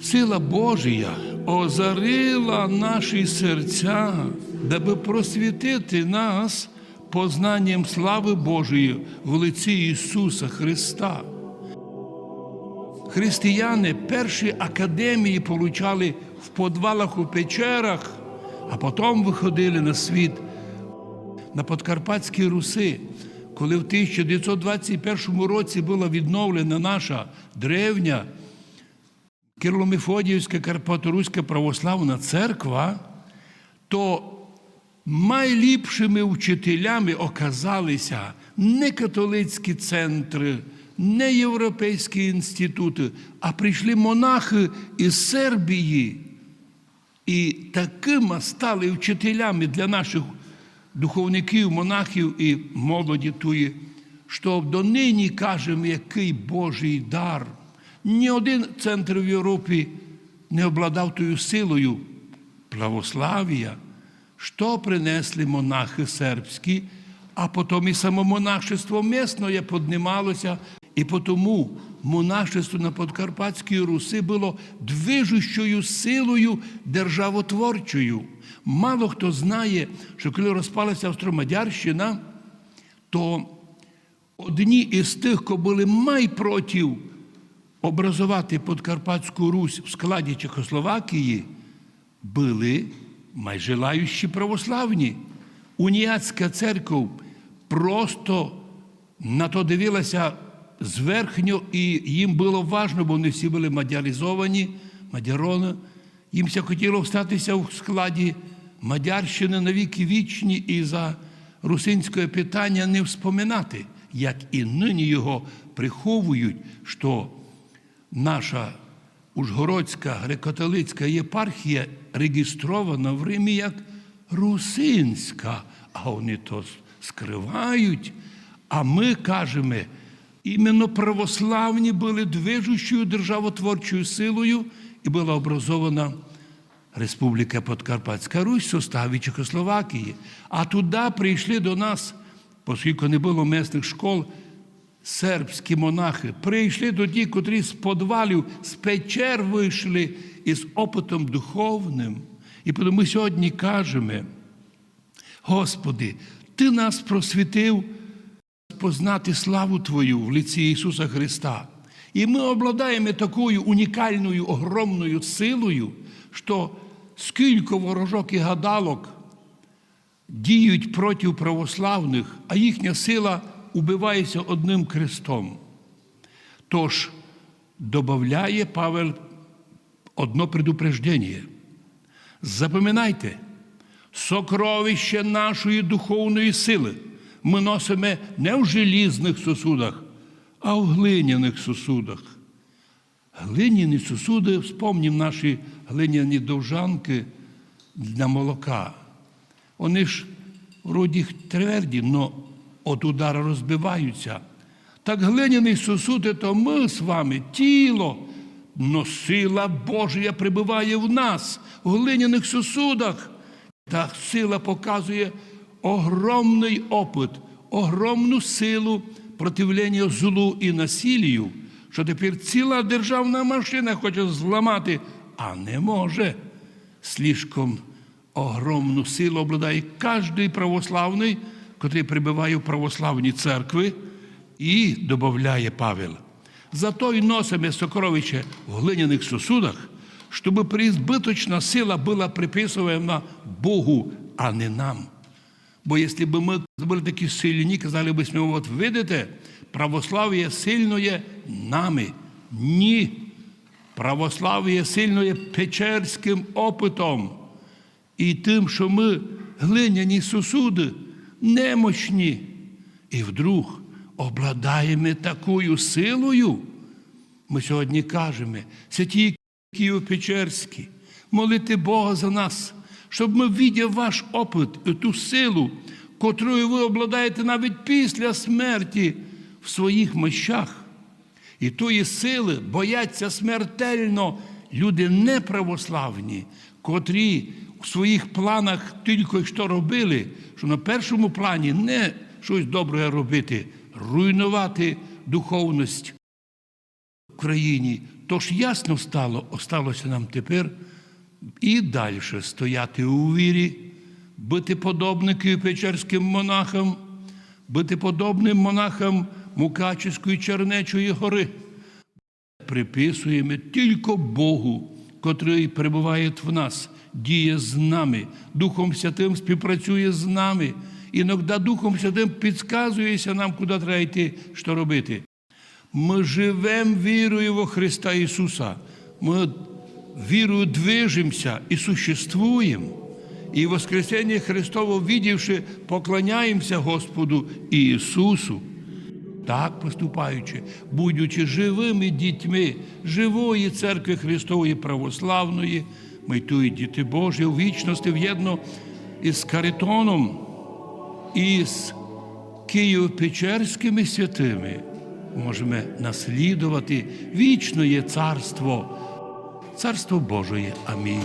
Сила Божія озарила наші серця, даби просвітити нас познанням слави Божої в лиці Ісуса Христа. Християни перші академії получали в подвалах у печерах, а потім виходили на світ на Подкарпатській Руси, коли в 1921 році була відновлена наша древня Кирло-Мефодіївська Карпаторуська православна церква, то найліпшими вчителями оказалися не католицькі центри, не європейські інститути, а прийшли монахи із Сербії. І такими стали вчителями для наших духовників, монахів і молоді тої, що донині кажемо, який Божий дар. Ні один центр в Європі не обладав тою силою. Православ'я, що принесли монахи сербські, а потім і самомонашество місне піднімалося, і тому монашество на Подкарпатській Руси було движущою силою державотворчою. Мало хто знає, що коли розпалася Австромадярщина, то одні із тих, хто були май проти образувати Подкарпатську Русь в складі Чехословакії, були майжелаючі православні. Уніатська церква просто на то дивилася зверхньо, і їм було важно, бо вони всі були мадяризовані, мадярони. Їм хотіло встатися в складі Мадярщини на віки вічні і за русинське питання не вспоминати, як і нині його приховують, що наша Ужгородська греко-католицька єпархія реєстрована в Римі як русинська, а вони то скривають. А ми кажемо, іменно православні були движущою державотворчою силою і була образована Республіка Подкарпатська Русь составі Чехословакії. А туди прийшли до нас, оскільки не було місних школ, сербські монахи. Прийшли до ті, котрі з подвалів, з печер вийшли із опитом духовним. І ми сьогодні кажемо, Господи, Ти нас просвітив познати славу Твою в лиці Ісуса Христа. І ми обладаємо такою унікальною, огромною силою, що скільки ворожок і гадалок діють проти православних, а їхня сила убивається одним крестом. Тож додає Павел одно предупреждення. Запам'ятайте, сокровище нашої духовної сили ми носимо не в желізних сосудах, а в глиняних сосудах. Глиняні сосуди, вспомнім наші глиняні довжанки для молока. Вони ж вроді тверді, але от удара розбиваються. Так глиняний сосуд – то ми з вами, тіло, но сила Божія прибуває в нас, в глиняних сосудах. Та сила показує огромний опит, огромну силу противлення злу і насілію, що тепер ціла державна машина хоче зламати, а не може. Слишком огромну силу обладає кожний православний, котрий прибуває в православні церкви, і додає Павел. Зато й носимо сокровище в глиняних сосудах, щоб преизбыточна сила була приписуєна Богу, а не нам. Бо якщо б ми були такі сильні, казали б, ми, от видите, православ'я сильноє нами. Ні. Православ'я сильноє печерським опитом і тим, що ми глиняні сосуди, немощні. І вдруг обладаємо такою силою. Ми сьогодні кажемо, святі Києво-Печерські, молити Бога за нас, щоб ми видів ваш опит і ту силу, котрою ви обладаєте навіть після смерті в своїх мощах. І тої сили бояться смертельно люди неправославні, котрі в своїх планах тільки що робили, що на першому плані не щось добре робити, руйнувати духовність. в країні. Тож ясно стало, осталося нам тепер і далі стояти у вірі, бути подобники печерським монахам, бути подобним монахам Мукачівської Чернечої гори. Приписуємо тільки Богу, котрий перебуває в нас, діє з нами, Духом Святим співпрацює з нами. Іноді Духом Святим підказується нам, куди треба йти, що робити. Ми живемо вірою во Христа Ісуса. Ми вірою движемося і существуємо. І Воскресення Христово, видівши, поклоняємося Господу Ісусу. Так поступаючи, будучи живими дітьми живої церкви Христової православної, ми ту і діти Божі у вічності в'єдно із Каритоном із Києво-Печерськими святими можемо наслідувати вічне царство, царство Божої. Амінь.